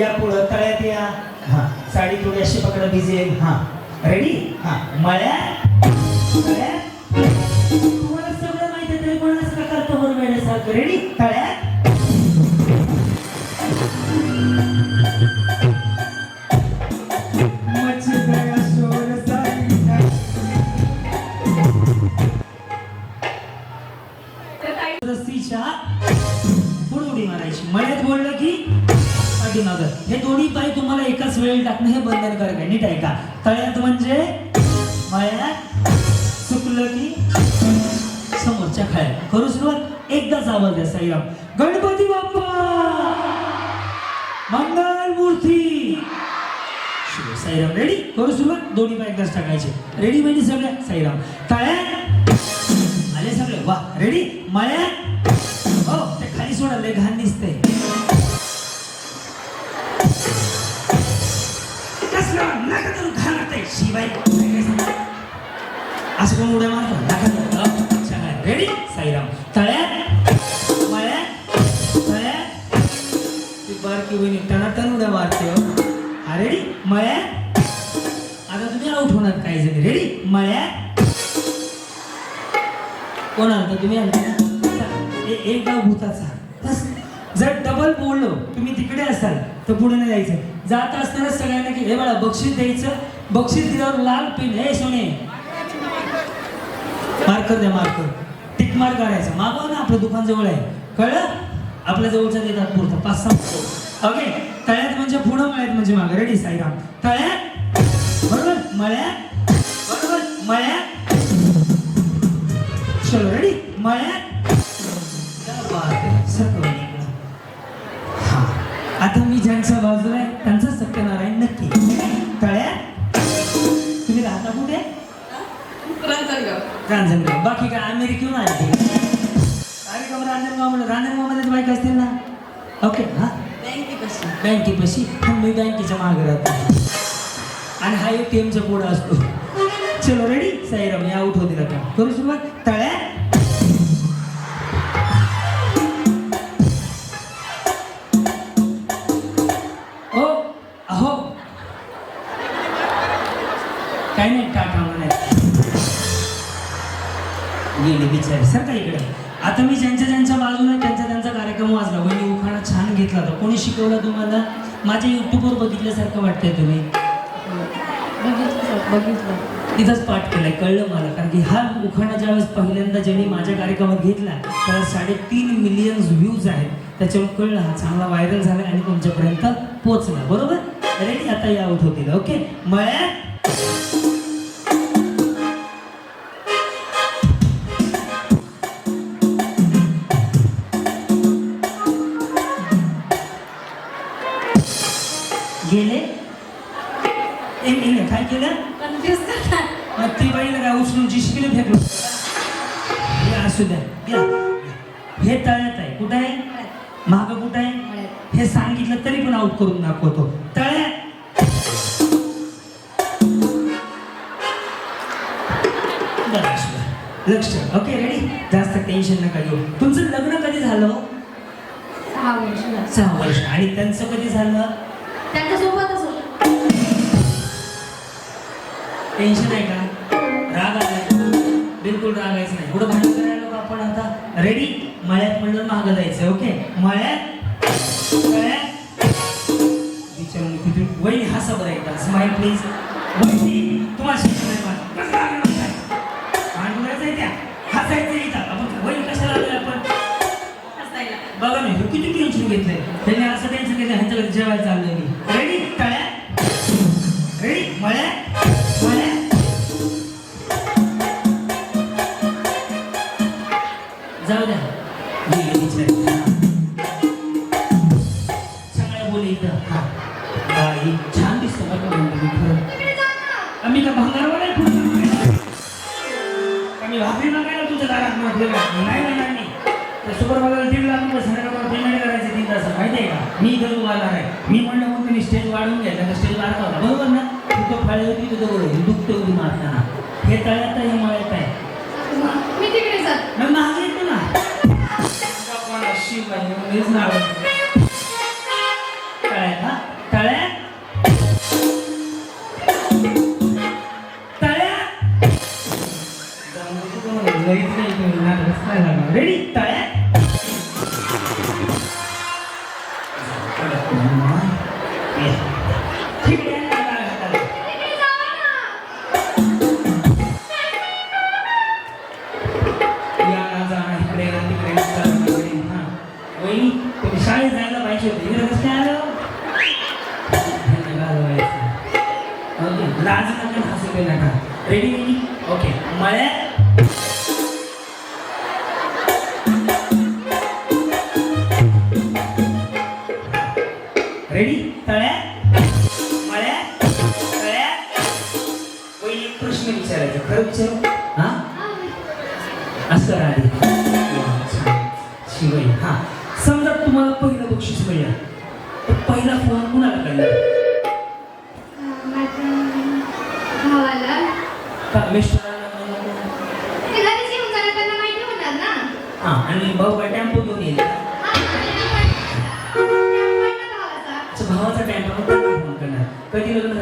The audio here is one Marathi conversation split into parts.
या पुढं तळ्यात या. हा साडी थोडी अशी पकडा भिजेल. हा रेडी हा मळ्या? तळ्यात तुम्हाला सगळं माहिती आहे तरी पण असं का करतो बरं वेळेसारखं रेडी तळ्यात? तुम्हाला टाकणं हे बंधनकारक आहे. नीट ऐका. तळ्यात म्हणजे मळ्यात चुकलं की समोरच्या खाळ्यात करू सुरुवात? एकदाच आवाज द्या साईराम. गणपती बाप्पा! मंगल मूर्ती! साईराम रेडी करू सुरुवात? दोन्ही पाय एकदाच टाकायचे. रेडी म्हणजे सगळ्या? साईराम. तळ्यात आले सगळे. वा रेडी मळ्यात? हो ते खाली सोडा लय घाण दिसते वाटतंय शिवाय असं कोण उड्या मारतो नका करू रेडी साईराम तळ्यात मळ्यात तळ्यात ती बारकी वहिनी टनाटन उड्या मारते हा रेडी मळ्यात आता तुम्ही आउट होणार काही जणी रेडी मळ्यात कोण आलता तुम्ही आलता एक गाव भूताचा बस जर डबल बोललो तुम्ही तिकडे असाल तर पुढे नाही जायचं. जात असताना सगळ्यांना की हे बघा बक्षीस द्यायचं बक्षीस दिल्यावर लाल पिन हे सोने. मार्कर द्या मार्कर टिक मार्क काढायचं. मागवा ना आपलं दुकान जवळ आहे. कळलं? आपल्या जवळच्या देतात पुरतं. पाच सहा ओके. तळ्यात म्हणजे पुढं मळ्यात म्हणजे मागं. रेडी साईराम? तळ्यात? बरोबर? मळ्यात? बरोबर? मळ्यात? चलो रेडी मळ्यात? हा. आता मी ज्यांच्या बाजूला आहे त्यांचा सत्यनारायण नक्की. रांजणगाव बाकी काय? अमेरिकेहून आले कार्यक्रम रांजणगाव म्हणलं. रांजणगावमध्ये बाईक असतील ना? ओके हा? बँकेपाशी. बँकेपाशी मी बँकेच्या मागे राहतो. आणि हा एक टीएमच्या पुढे असतो. चलो रेडी साईराम या आउट होतील आता. करू सुरुवात? तळ्यात आता मी ज्यांच्या ज्यांच्या बाजूला त्यांचा त्यांचा कार्यक्रम वाजला वहिनी उखाणा छान घेतला होता कोणी शिकवलं तुम्हाला? माझ्या युट्यूबवर बघितल्यासारखं वाटतंय तुम्ही. बघितलं तिथंच पाठ केलाय कळलं मला कारण की हा उखाणा ज्यावेळेस पहिल्यांदा ज्यांनी माझ्या कार्यक्रमात घेतला त्याला साडेतीन मिलियन व्ह्यूज आहेत. त्याच्यावर कळलं हा चांगला व्हायरल झाला आणि तुमच्यापर्यंत पोहोचला बरोबर? रेडी आता या होतील ओके? मळ्यात कुठं आहे? माग कुठं आहे. हे सांगितलं तरी पण आउट करून दाखवतो. तळ्यात द्या. लक्ष. ओके रेडी जास्त टेन्शन नका घेऊ. तुमचं लग्न कधी झालं? सहा वर्ष. सहा वर्ष. आणि त्यांचं कधी झालं? त्यांच्यासोबतच. टेन्शन आहे का? राग आलाय. बिलकुल रागायचं नाही. पुढे भांडण करायला आपण आता. रेडी मळ्यात म्हणलं मागं जायचं ओके? मळ्यात विचारून वहिनी हसा बरं एकदा स्माईल प्लीज तुम्हाला शिक्षण आहे? त्या हसायचं आपण कशाला आपण. बघा नाही किती टेन्शन घेतलंय. त्यांनी असं टेन्शन घेतलं ह्यांच्याकडे जेवायला चाललंय मी. उडी मारताना. हे तळ्यात आहे, हे मळ्यात आहे. मी तिकडे जात. मग मागे येतो ना. कोणा शिव आहे म्हणूनच नाव घालवायचं. ओके लाज नका हसू नका रेडी रेडी ओके मळ्यात repetido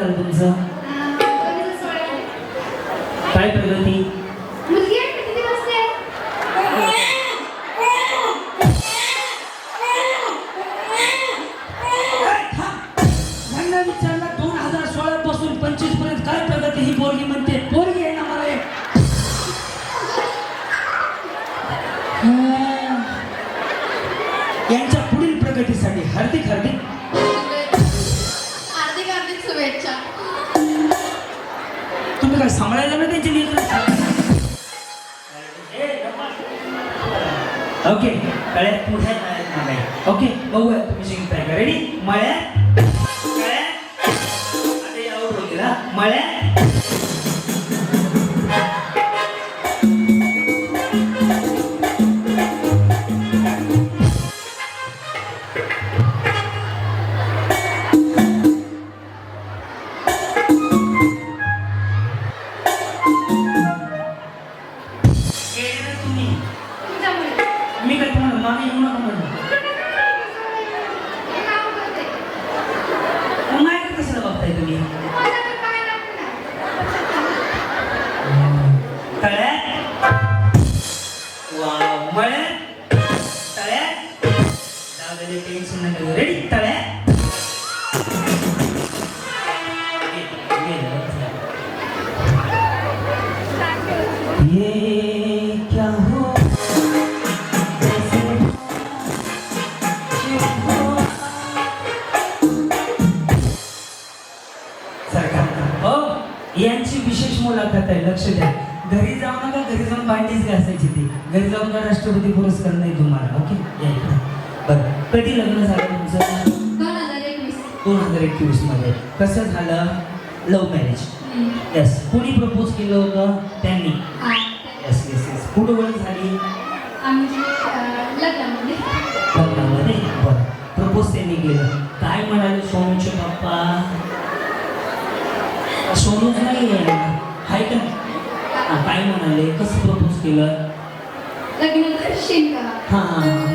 ओके कळ्यात पुढे ओके बघूया तुम्ही जिंकताय का रेडी मळ्यात कळ्यात आता यावर मळ्यात कसं झालं? लव्ह मॅरेज येस कुणी प्रपोज केलं होतं? त्यांनी. येस येस येस कुठं ओळख झाली? लग्नामध्ये. बरं. प्रपोज त्यांनी केलं. काय म्हणाले सोनूचे पप्पा? सोनूच नाही आहे हाय का? काय म्हणाले? कसं प्रपोज केलं? हा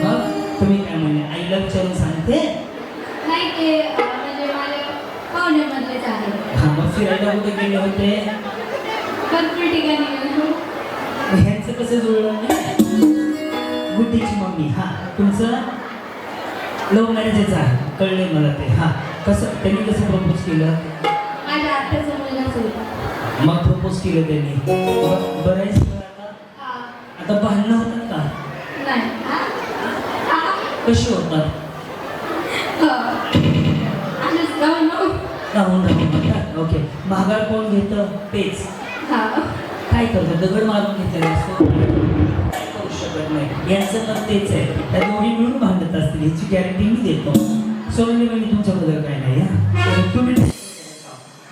मग तुम्ही काय म्हणले? आईला विचारून सांगते? नाही ते अं, म्हणजे माझ्या पाहुण्यामधलेच आहे हा मग फिरायला कुठे गेले होते? भरपूर ठिकाणी गेलो. मग ह्यांचं कसं जुळलं गुड्डीची मम्मी हा तुमचं? लव्ह मॅरेजच आहे कळले मला ते हा. कसं त्यांनी कसं प्रपोज केलं? माझ्या आत्याचा मग प्रपोज केलं त्यांनी. ब- बरं आहे सगळं आता? भांडणं होतात का? नाही. कशी होतात? राहून ओके महागाळ कोण घेतं? तेच. हा. काय करतं? दगड मारून घेतलेला असतो. करू शकत नाही. यांचं तर तेच आहे. त्या दोन्ही मिळून भांडत असतील याची गॅरंटी मी देतो. सोनली बहिणी तुमच्याबद्दल काय नाही हा?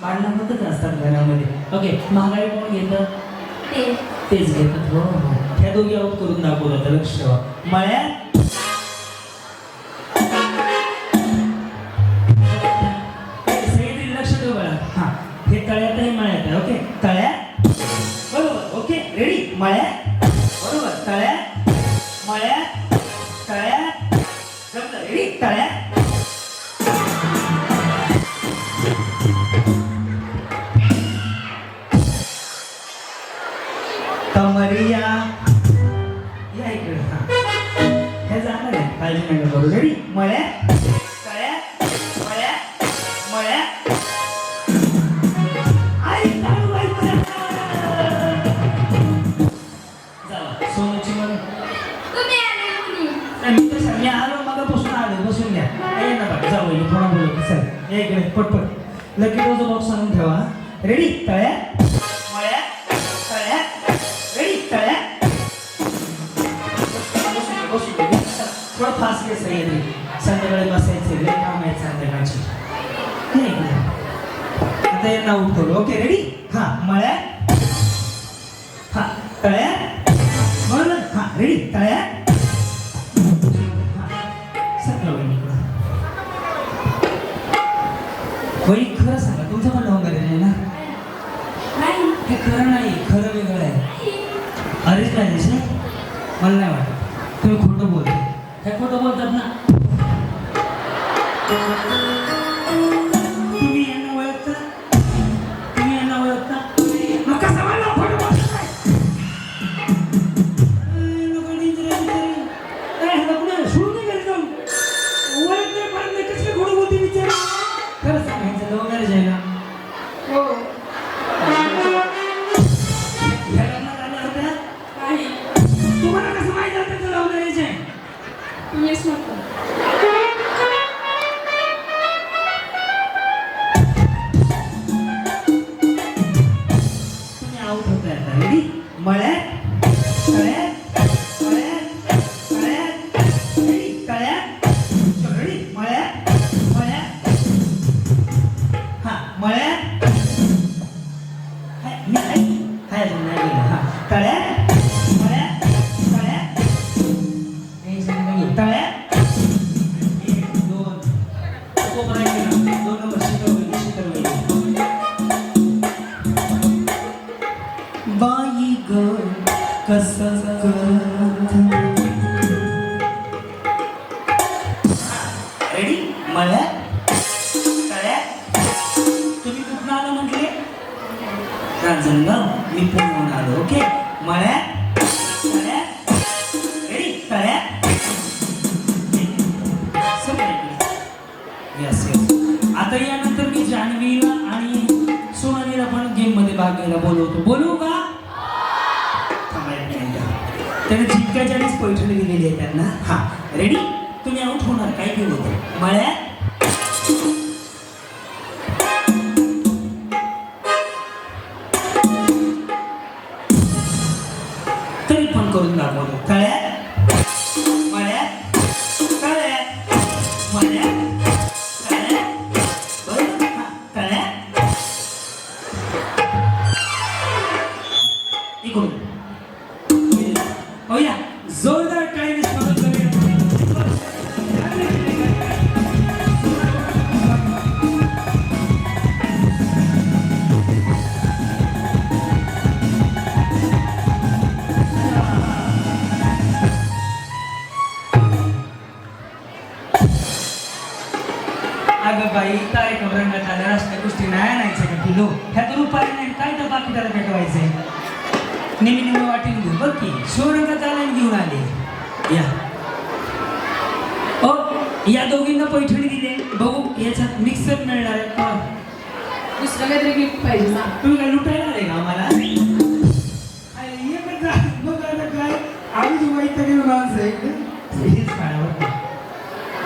भांडणं होतच असतात घरामध्ये. ओके महागाई कोण घेतं? तेच घेतात. हो हो. ह्या दोघी आऊट करून दाखवलं होतं लक्ष ठेवा. मळ्यात मी तसं मी आलो मगापासून आलो बसून घ्या. ये ना बघा जाऊ ये थोडा बोलू. चल ये इकडे. पटपट लकी डोजो बॉक्स आणून ठेवा रेडी तळ्यात मळ्यात तळ्या? रेडी तळ्यात बसून थोडं फास्ट घे सही संध्याकाळी बसायचे लय काम आहे संध्याकाळचे. हे इकडे. आता यांना उठवलं. ओके रेडी हां मळ्यात हां तळ्या? बरोबर हां रेडी तळ्यात वहिनी खरं सांगा तुमचं पण लव्ह मॅरेज आहे ना? नाही. हे खरं नाही खरं वेगळं आहे. अरेंज मॅरेज नाही मला नाही वाटत. तुम्ही खोटं बोलता हे खोटं बोलतात ना. रांजणगाव मी पुण्याहून आलो ओके? मळ्यात? आता यानंतर मी जान्हवीला आणि सोनालीला पण गेममध्ये भाग घ्यायला बोलवतो. बोलू का? त्याने जितक्या ज्यानेच पैठणी दिलेली आहे त्यांना. हा. रेडी तुम्ही आउट होणार. काय केलं होतं मळ्यात? या. ओ या दोघींना पैठणी दिले. बघू याच्यात मिक्सर मिळणार आहे का? दुसरं काहीतरी गिफ्ट पाहिजे ना. तुम्ही काय लुटायला आले का आम्हाला? अरे, ये पण जा. मग आता काय. आम्ही जी वाईट तरी माणसं आहे. इकडे. हेच पायावर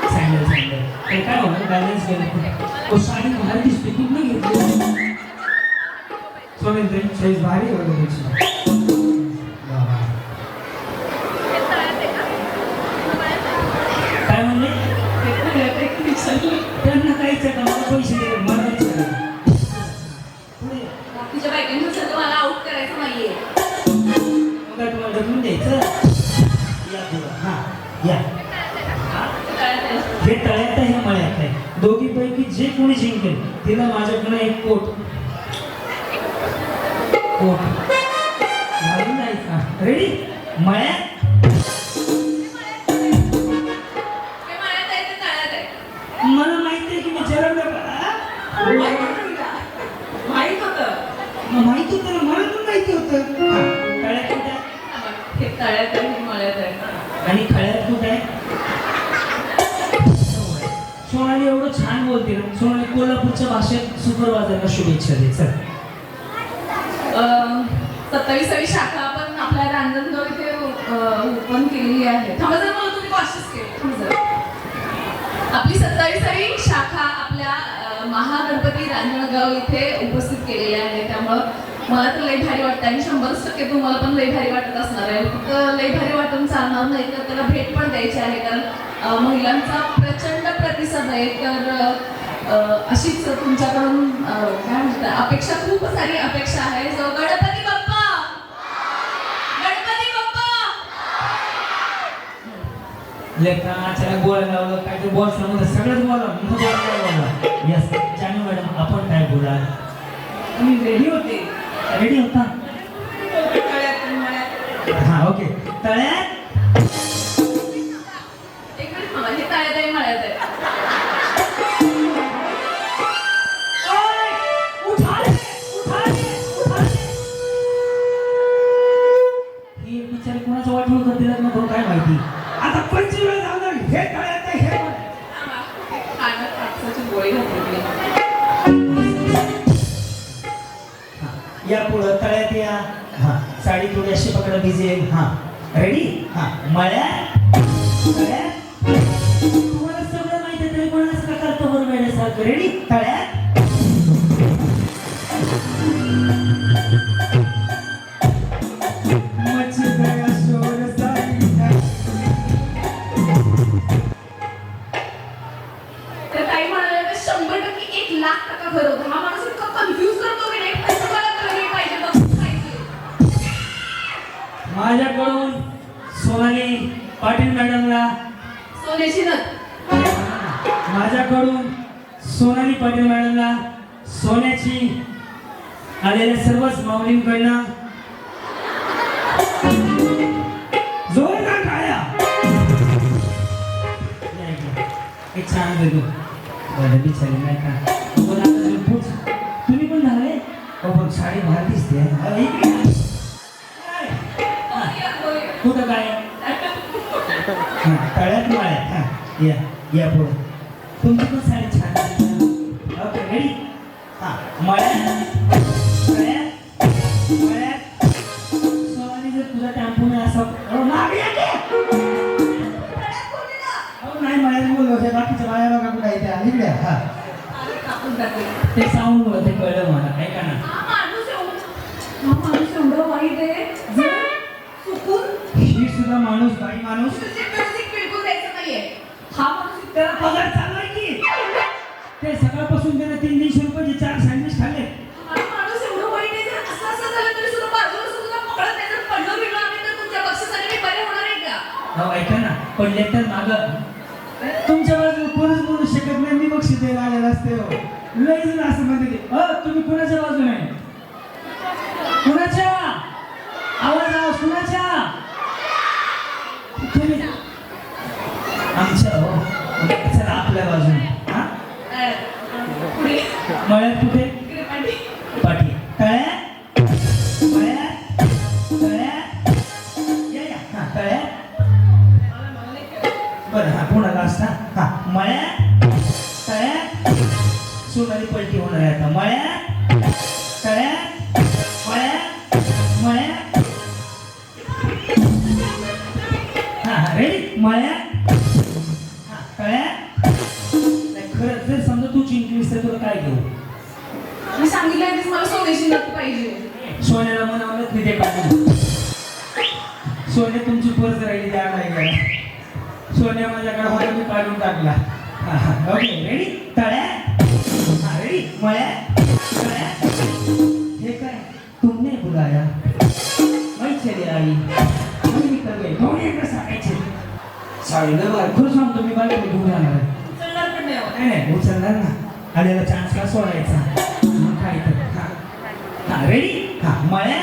सँडल सँडल ते काय होणार? बॅलन्स गेलं तो साडी भारी दिसते. घेतली? साईज भारी आहे बघा. त्यांना काहीच गावाला पैसे दिले मरायचे तुझ्या बायकांनी या हा हे? तळ्यात आहे मळ्यात आहे. दोघीपैकी जे कोणी जिंकेल तिला माझ्याकडे एक कोट. कोट. घालून जायचा रेडी मळ्यात? सुपरवायझरला शुभेच्छा दे सर अं, सत्तावीसावी शाखा आपण आपल्या रांजणगाव इथे ओपन केलेली आहे. थांबा जर मला तुम्ही कॉशियस केले. आपली सत्तावीसावी शाखा आपल्या महागणपती रांजणगाव इथे उपस्थित केलेली आहे. त्यामुळं मला तर लई भारी वाटतं आणि शंभरच टक्के तुम्हाला पण लई भारी वाटत असणार आहे. फक्त लय भारी वाटून चालणार नाही तर त्याला भेट पण द्यायची आहे कारण महिलांचा प्रचंड प्रतिसाद आहे. तर अशीच तुमच्याकडून काय म्हणतात अपेक्षा खूप सारी अपेक्षा आहे. जो गणपती बाप्पा! गणपती बाप्पा! लेकराच्याला गोळ लावलं काय ते बॉल समोर सगळंच बोला मी यस मॅडम आपण काय बोला मी रेडी होते. रेडी होता? तळ्यात. हा ओके तळ्यात तुम्हाला सगळं माहिती आहे तरी रेडी तळ्यात. जोरदार टाळ्या. या एक छान देतो बरं बिचारी नाही का? बोला तुम्ही पण झाले? हो पण साडी भार दिसते हा, इकडे. कुठं काय? हा, तळ्यात माळ्यात हा या या पुढे. तुमची पण साडी छान आहे. ओके रेडी हा मळ्यात? पुढे मळ्यात काढून टाकला. हा, हा. ओके रेडी तळ्यात हा रेडी मळ्यात तळ्यात हे काय? तुमने बुलाया. मैं चले आई. मी निकल गई. दोन्ही एकदा सांगायचे? साडीला बाय खरं सांगतो मी बायको घेऊन जाणार नाही. नाही उचलणार ना. आलेला चान्स का सोडायचा? मग काय तर. हा. रेडी हा मळ्या?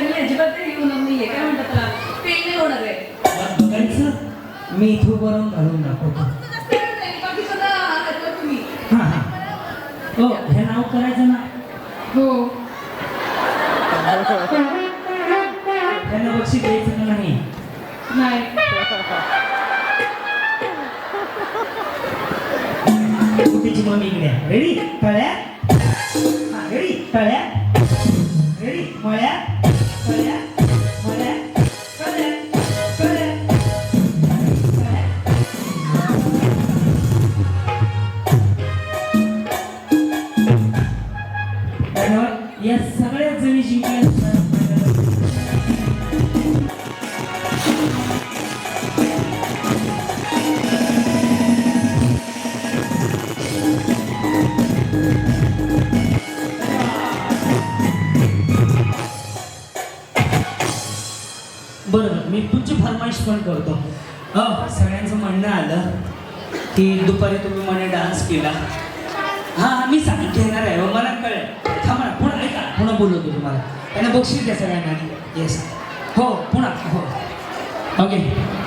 मी अजिबात येऊ नाहीये काय म्हणतात त्याला? नाही होणार आहे बघायचं मी इथं वरून घालून दाखवतो. हा हा. हो हे नाव करायचं ना. हो. त्यांना बक्षीस द्यायचं का नाही? नाही. कुठेची मम्मी इकडे? रेडी तळ्या रेडी तळ्या रेडी मळ्या. या सगळ्या जणी जिंकल्या बरोबर मी तुमची फरमाईश पण करतो. सगळ्यांचं म्हणणं आलं की दुपारी तुम्ही म्हणे डान्स केला. ऐका पुन्हा बोलवतो तुम्हाला त्यांना बक्षीस द्या सगळ्यांना येस हो पुन्हा हो ओके